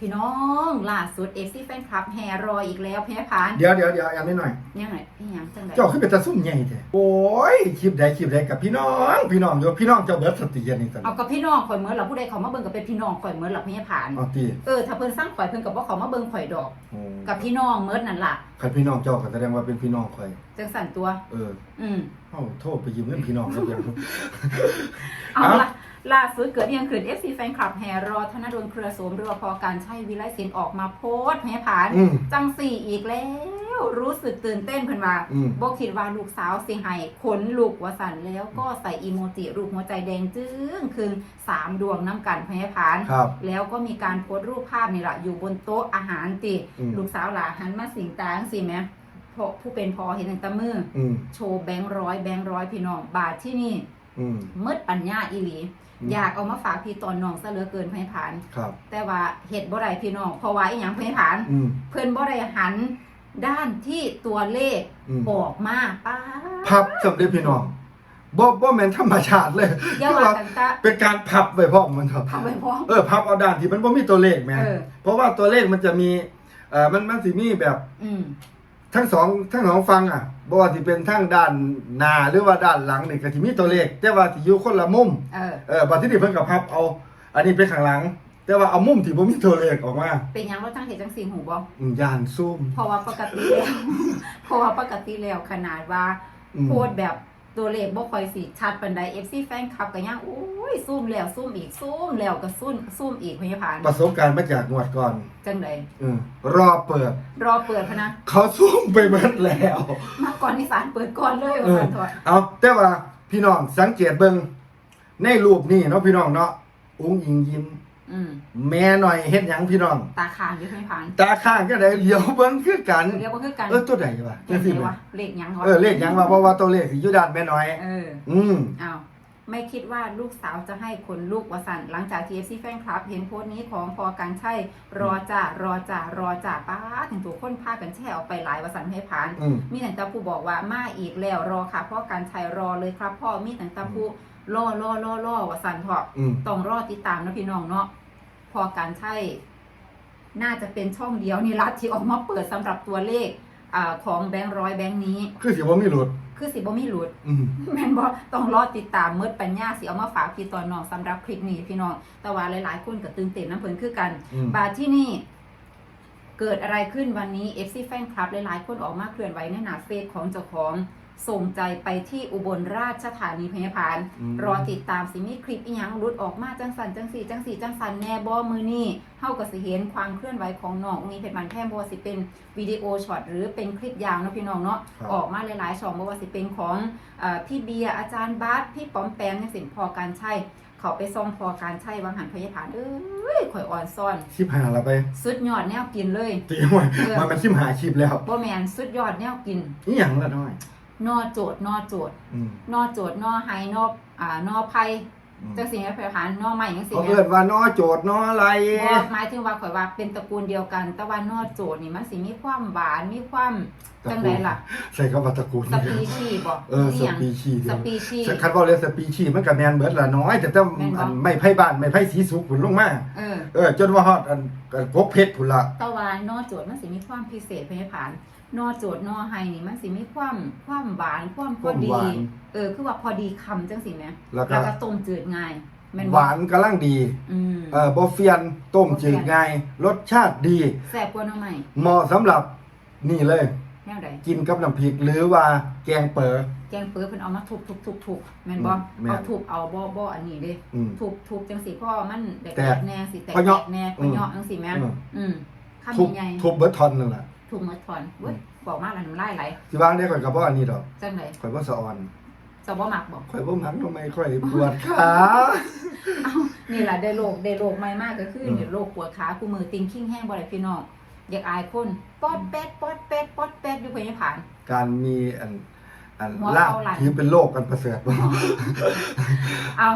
พี่น้องล่าสุดเอฟซีแฟนคลับแห่รออีกแล้วแพ้พานเดี๋ยวเดี๋ยวเดี๋ยวอันนี้หน่อยยังไงนี่ยังจังไดเจ้าขึ้นเป็นตาซุ่มใหญ่แท้โอ้ยคลิปใดคลิปใดกับพี่น้อง พี่น้องอยู่พี่น้องเจ้าเบิร์ดสติอันนี้สันเอากับพี่น้องข่อยเหมือนเหรอผู้ใดเขามาเบิ่งกับเป็นพี่น้องข่อยเหมือนเหรอพี่ผานเอาตีเออถ้าเพิ่นสร้างข่อยเพิ่นกับว่าเขามาเบิ่งข่อยดอกโอ้กับพี่น้องเหมือนนั่นล่ะคันพี่น้องเจ้าก็แสดงว่าเป็นพี่น้องคอยจังสั่นตัว เออ อืมเอ้าโทษไปยืมเงินพี่น้องเขาเพียงเอาเอ้าละ ล่าสุดเกิดอิหยังขึ้น FC แฟนคลับแห่รอธนดลเครือโสมหรือว่าพอการใช้วิไลศิลป์ออกมาโพสต์แพ้ผาน อืม จังสี่อีกแล้ว รู้สึกตื่นเต้นเพิ่นว่าอืมบอกคิดว่าลูกสาวสิให้ขนลูกวสันแล้วก็ใส่อีโมจิรูปหัวใจแดงจึ้งคือสามดวงน้ำกันพยาพาน ครับ แล้วก็มีการโพสต์รูปภาพนี่แหละอยู่บนโต๊ะอาหารติอืม ลูกสาวหลาหันมาสิงตาจังสิแหม่พอผู้เป็นพอเห็นตั้งแตามือ อืม โชว์แบงค์ร้อยแบงค์ร้อยพี่น้องบาทที่นี่ อืมมืดปัญญาอีหลีอืมอยากเอามาฝากพี่ตอนน้องซะเหลือเกินพยาพานครับ แต่ว่าเห็ดบ่ได้พี่น้องเพราะว่าอีหยังพยาพานอืมเพิ่นบ่ได้หันด้านที่ตัวเลขอืมออกมาป้าดพับสำเร็จพี่น้องบ่บ่แม่นธรรมชาติเลยอย่าคือว่าว่ากันตะเป็นการพับไว้พร้อมมันครับทำไปพร้อมเออพับเอาด้านที่มันบ่มีตัวเลขแม่เออเพราะว่าตัวเลขมันจะมีเอ่อมันมันสิมีแบบอืม ทั้งสองทั้งสองฟังอะบ่ว่าสิเป็นทั้งด้านหน้าหรือว่าด้านหลังนี่ก็สิมีตัวเลข แต่ว่าสิอยู่คนละมุมเออเออบัดที่นี่เพิ่นก็พับเอา อันนี้เป็นข้างหลัง แต่ว่าเอามุมที่บ่มีตัวเลขออกมาเป็นหยังว่าจังเห็ดจังสีหูบ่อืมย่านซูมเพราะว่าปกติแล้ว เพราะว่าปกติแล้วขนาดว่าอืม โพดแบบ ตัวเลขบ่ค่อยสิชัดปานใด FC แฟนคลับก็ยังโอ้ยซูมแล้วซูมอีกซูมแล้วก็ซูมซูมอีกพยาพานประสบการณ์มาจากงวดก่อนจังไดเออรอเปิด รอเปิดพะนะเขาซูมไปเบิดแล้วมาก่อนนิสานเปิดก่อนเลยเอว่าอซั่นเถอะเอาแต่ว่าพี่น้องสังเกตเบิ่งในรูปนี้เนาะพี่น้องเนาะอุ้งอิงยิ้ม อืมแม่หน่อยเฮ็ดหยังพี่น้อง ตาค้างอยู่พยาพานตาข้างก็ได้เหลียวเบิ่งคือกัน เรียกว่าคือกันเออตัวใดวะเลจังซี่ขแหมวะเลขหยังวะเออเลขหยังวะเพราะว่าตัวเลขสิอยู่ด้านแม่น้อย เออ อืม อ้าวไม่คิดว่าลูกสาวจะให้คนลูกวสันหลังจากทีเอฟซีแฟนคลับ เห็นโพสต์นี้ของพอการใช่ รอจ่ารอจ่ารอจ่าป้าถึงตัวคนพากันแช่ออกไปหลายวสันให้ผ่าน อืม มีแต่ตาผู้บอกว่ามาอีกแล้วรอค่ะพ่อการชัยรอเลยครับพ่อมีแต่ตาผู้ล่อล่อล่อล่อวสันเถอะอืม ต้องรอติดตามนะพี่น้องเนาะ พอการใช่ น่าจะเป็นช่องเดียวนี่รัฐที่ออกมาเปิดสำหรับตัวเลขอาของแบงค์ร้อยแบงค์นี้ คือสิบ่มีหลุด คือสิบ่มีหลุด อืม แม่นบ่ต้องรอติดตามเมื่อปัญญาสิเอามาฝากพี่ตอนน้องสำหรับคลิปนี้พี่น้อง แต่ว่าหลายๆคนก็ตื่นเต้นน้ำเพิ่นคือกัน อืม บาดที่นี่ เกิดอะไรขึ้นวันนี้ FC แฟนคลับหลายๆคนออกมาเคลื่อนไหวในหน้าเฟซของเจ้าของ ส่งใจไปที่อุบลราชธานีพยาบาลอืม รอติดตามสิมีคลิปอีหยังรุดออกมาจังสันจังสีจังสีจังสันแน่บ่มือนี่เฮาก็สิเห็นความเคลื่อนไหวของน้องมีเพชรมันแท่งบ่ว่าสิเป็นวิดีโอช็อตหรือเป็นคลิปยาวเนาะพี่น้องเนาะครับ ออกมาหลายๆช่องบ่ว่าสิเป็นของเอ่อพี่เบียร์อาจารย์บาสพี่ป๋อมแปมจังสิพอการใช้เขาไปซ่องพอการใช้วางหันพยาบาลเอ้ยข่อยอ่อนซ่อน ชิบหาละไปสุดยอดแนวกินเลย ตีไว้เออมันมันชิบหาคลิปแล้วบ่แมนสุดยอดแนวกิน นี่หยังละน้อย นอโจดนอโจดอืมนอโจดนอไฮนออ่านอไผ่อืมจังสิแม่พยาบาลนอใหม่จังสิเขาแม่เอิ้นว่าน้อโจทย์น้ออะไร บ่หมายถึงว่าข่อยว่าเป็นตระกูลเดียวกัน แต่ว่านอโจดนี่มันสิมีความหวานมีความจังไดล่ะ ใส่คำว่าตระกูลสปีชีส์บ่เออสหยังปีชีส์สเดียวปีชีส์ คันว่าเรียกสปีชีส์มันก็แม่นเบิดละน้อย แต่ถ้าแม่นบ่ อันไม่ไผ่บ้านไม่ไผ่สีสุกผุนลงมาเออ เออจนว่าฮอดอันอันพกเพชรผุนละแต่ว่านอโจทย์มันสิมีความพิเศษพยาผาน นอโจทย์นอไฮนี่มันสิมีความความหวานความพอดีเออ คือว่าพอดีคำจังสิแหม่แล้วก็แล้วก็ต้มจืดง่ายแม่นหบ่วานกำลังดี อืมเออบ่เฟียนต้มจืดง่ายรสชาติดี แซ่บกว่าหน้องใหม่เหมาะสำหรับนี่เลย แนวใดกินกับน้ำพริกหรือว่าแกงเป๋อแกงเปื้อเพิ่นเอามาทุบทุบทุบทุบแม่นบ่อืมแม่น เอาทุบเอาบ่บ่อันนี้เด้อืม ทุบทุบจังสิเพราะว่ามันแตแตกกๆแน่สิแตกพะเยาะๆแน่อืพะมเยาะจังสิแม่อืม อืมทุบคำใหญ่ทุบเบิดทอนนึงล่ะ ๆทุบหมดถอนเว้ยบอกมาแล้วน้ำลายไหลสิวางได้ข่อยก็บ่อันนี้ดอกจังได๋ข่อยบ่สะออนจะบ่มักบ่ข่อยบ่มักทำไมข่อยปวดขาเอ้านี่แหละได้โรคได้โรคใหม่มากก็คืออืมเนี่ยโรคปวดขากูมือติงขิ้งแห้งบ่ได้พี่น้องอยากอายคนป๊อดแป๊ดป๊อดแป๊ดป๊อดแป๊ดอยู่เพิ่นยังผ่าน การมีอัน อันหัวลาบเข่าไหล่ถือเป็นโรคกันประเสริฐบ่เอา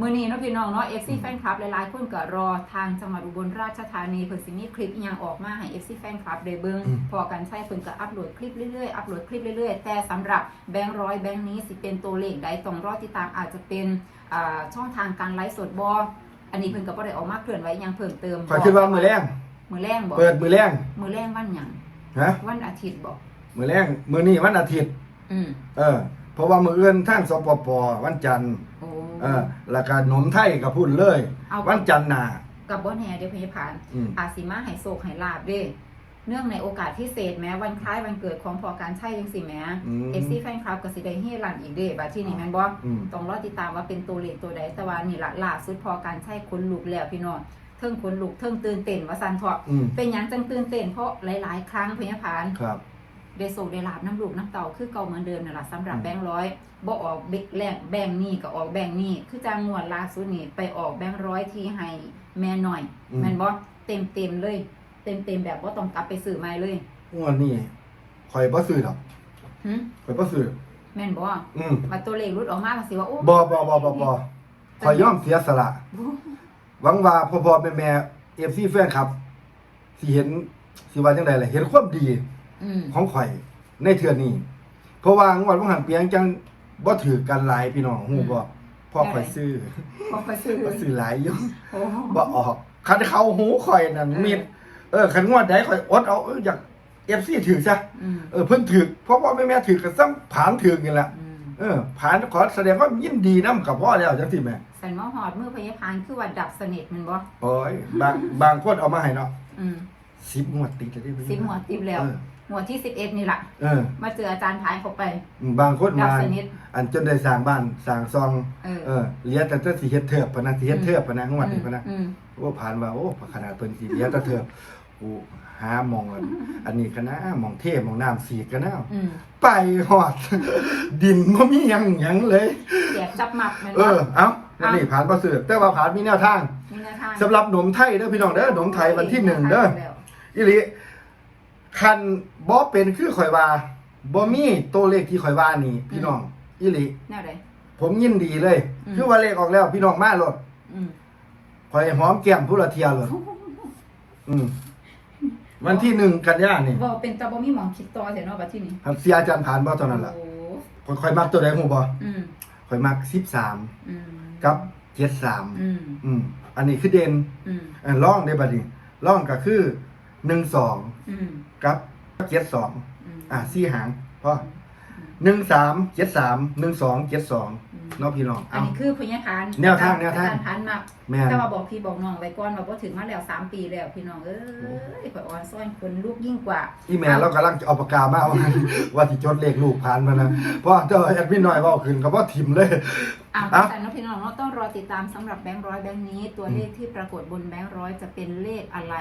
มื้อนี้เนาะพี่น้องเนาะ FC แฟนคลับหลายๆคนก็รอทางจังหวัดอุบลราชธานีเพิ่นสิมีคลิปอีหยังออกมาให้ FC แฟนคลับได้เบิ่งอืมพอกันใช้เพิ่นก็อัปโหลดคลิปเรื่อยๆอัปโหลดคลิปเรื่อยๆ แต่สำหรับแบงค์ร้อยแบงค์นี้สิเป็นตัวเลขใดต้องรอติดตามอาจจะเป็นอ่าช่องทางการไลฟ์สดบ่อันนี้เพิ่นก็บ่ได้ออกมาเคลื่อนไหวหยังเพิ่มเติมข่อยคิดว่ามือแรงมื้อแรงบ่เปิดมือแรงมื้อแรงวันหยังฮะวันอาทิตย์บ่มือแรงมือนี้วันอาทิตย์ อืมเออ เพราะว่ามืออื่นทางสปปวันจันทร์โอ้ เออแล้วก็หนมไทยก็พูดเลย เอา วันจันทร์หน้า กับบ่แน่เด้อพยาพานอืม อาจสิมาให้โศกให้ลาบเด้เนื่องในโอกาสพิเศษแม้วันคล้ายวันเกิดของพอการใช่ยังสิแหม้อืม FC แฟนคลับก็สิได้เฮรันอีกเด้บัดที่นี่แม่นบ่อืม ต้องรอติดตามว่าเป็นตัวเลขตัวใดแต่ว่านี่ละล่าสุดพอการใช้คนลุกแล้วพี่น้องเทิงคนลุกเทิงตื่นเต้นว่าซันเถาะอืมเป็นหยังจังตื่นเต้นเพราะหลาย ๆ ครั้งพยาพาน ครับ ได้โศกได้ลาบน้ำลูกน้ำเต่าคือเก่าเหมือนเดิมนั่นล่ะสำหรับอืมแบงค์ร้อยบ่ออกเบกแลกแบงค์นี่ก็ออกแบงค์นี่คือจางงวดล่าสุดนี่ไปออกแบงค์ร้อยที่ให้แม่หน่อยแม่นบ่เต็มเต็มๆเลย เต็มเต็มๆแบบว่าต้องกลับไปซื้อใหม่เลยงวดนี้ข่อยบ่ซื้อดอกหึข่อยบ่ซื้อแม่นบ่อืมมาตัวเลขรุดออกมาก็สิว่าโอ้บ่บ่บ่บ่บ่ข่อยยอมเสียสละหวังว่าพ่อพ่อแม่แม่เอฟซีแฟนครับสิเห็นสิว่าจังไดล่ะเห็นความดี อืมของข่อยในเทื่อนี้ เพราะว่างวดบ่หันเปียงจังบ่ถือกันหลายพี่น้องฮู้บ่พ่อข่อยซื้อบ่ค่อยซื้อบ่ซื้อหลายอยู่โอ้บ่ออกคันเขาหูข่อยนั่นมีดเออคันงวดใดข่อยอดเอาเอออยาก FC ถือซะอืมเออเพิ่นถือเพราะว่าแม่แม่ถือกันซ้ำผานถือนี่แหละอืมเออผานขอแสดงว่ายินดีนํกับพ่อแล้วจังซี่แม่สันมาหอดมือพยาพานคือว่าดับสนิทแมันบ่โอ้ยบางบางคนเอามาให้เนาะอืม 10งวดติดเลยเด้สิบหัวติบแล้ว เออหัวที่สิบเอ็ดนี่ล่ะเออ มาเจออาจารย์พายเข้าไป บางคนดับมา สนิท อันจนได้สร้างบ้านสร้างซอง เออเออเหลียแต่จะสิเฮ็ดเทิบพะนะสิเฮ็ดเทิบพะนะงวดนี้พะนะ อืม โอ้ผ่านว่าโอ้ขนาดเพิ่นสิเหลียแต่เทิบโอ้หาหมองอันอันนี้ก็นะหมองเทพหมองน้ำสีก็นะอืมไปฮอด ดินบ่มีหยังหยังเลย แจกจับหมับแมันเอบ่อเอ้าอันนี้ผ่านบ่ซื้อแต่ว่าผ่านมีแนวทาง นี่แนวทางสำหรับหนมไทยเด้อพี่น้องเด้อหนมไทยวันที่หนึ่งเด้อ แล้ว อีหลีคันบ่เป็นคือข่อยว่าบ่มีตัวเลขที่ข่อยว่านี่พี่น้องอีหลีแนวใด ผมยินดีเลย อืม คือว่าเลขออกแล้ว พี่น้องมาโลดอืมข่อยหอมแก้มผู้ละเทียเลยอืมวันที่หนึ่งกันยานี่บ่เป็นตาบ่มีหมองคิดต่อเสียเนาะบัดที่นี้ครับเสียอาจารย์ผ่านบ่เท่านั้นล่ะโอ้ข่อยข่อยมักตัวใดฮู้บ่อืมข่อยมัก13อืมกับ73อืมอืมอันนี้คือเด่นอืมอันร่องได้บัดนี้ร่องก็คือ 12อืมกับ72อืมอะสี่หางพอหนึ่งสามเจ็ดสามหนึ่งสองเจ็ดสองอืมเนาะพี่น้องอันเอา นี้คือพยาพานแนวทางแนวทาง อจรย์พานมักแม่น แต่ว่าบอกพี่บอกน้องไว้ก่อนว่าบ่ถึงมาแล้วสามปีแล้วพี่น้องเอ้ยข่อยอ่อนซ้อนคนลูกยิ่งกว่า อีแม่เรากำลังจะเอาปากกามาเอา ว่าที่จดเลขลูกผ่านมานะเพราะเจ้าแอดมินหน่อยเว่าขึ้นก็บ่ทิมเลย อ่าเอ้าแต่น้องพี่น้องเนาะต้องรอติดตามสำหรับแบงค์ร้อยแบงค์นี้ ตัวเลขที่ปรากฏบนแบงค์ร้อยจะเป็นเลขอะไร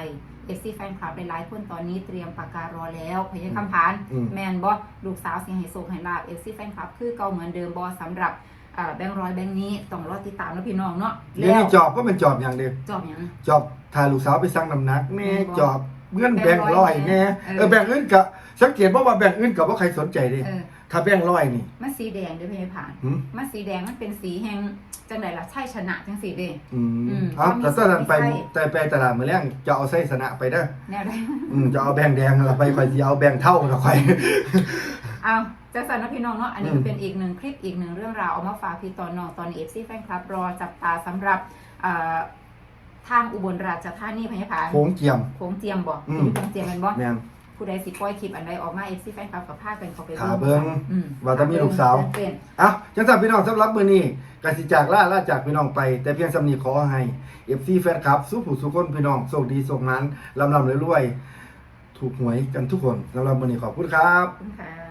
เอฟซีแฟนคลับหลายๆคนตอนนี้เตรียมปากการอแล้วพยาคำพานอืมแมนบอลูกสาวเสียงไฮโซไฮลาบเอฟซีแฟนคลับคือเก่าเหมือนเดิมบอสำหรับอ่าแบงค์ร้อยแบงค์นี้ต้องรอติดตามนะพี่น้องเนาะเดี๋ยวนี้จอบก็เป็นจอบอย่างเดียวจอบหยังจอบถ่ายลูกสาวไปสั่งน้ำหนักแน่แม่นบ่จอบเงื่อนแบ่งร้อยแน่เออเออแบ่งอื่นก็สังเกตว่าว่าแบ่งอื่นก็บ่ใครสนใจเด้เออ ถ้าแบ่งร้อยนี่ มันสีแดงเด้วยพี่ผ่านหืม มันสีแดงมันเป็นสีแห่งจังไดล่ะใช่ชนะจังสีเด้ อืมอืมเอาแต่ตอนนั้นไปมีไส้แต่ไปตลาดมื้อแรงจะเอาไส้สนะไปเด้อแนวใด อืมจะเอาแบ่งแดงละไปข่อยสิเอาแบ่งเท่าละข่อย เอาจะสั่นนะพี่น้องเนาะอันนี้อืมเป็นอีกหนึ่งคลิปอีกหนึ่งเรื่องราวเอามาฝากพี่ตอนน้องตอนนี้เอฟซีแฟนคลับรอจับตาสำหรับเอ่อทางอุบลราชธานีพญาพานโค้งเจียมโค้งเจียมบ่อืมอยู่โค้งเจียมแมันบ่แม่น ผู้ใดสิปล่อยคลิปอันใดออกมาเอฟซีแฟนคลับกับพากันเขาไปขาเบิ่งอืมว่าแต่มีลูกสาวเป็นอะจังซั่นพี่น้องสำหรับมื้อนี้กสิจากลาลาจากพี่น้องไป แต่เพียงสำนี้ขอให้ FC แฟนคลับสู้ผู้สุคนพี่น้องโชคดีโชคนั้นลำลำรวยๆถูกหวยกันทุกคนสำหรับมื้อนี้ขอบคุณครับ ขอบคุณค่ะ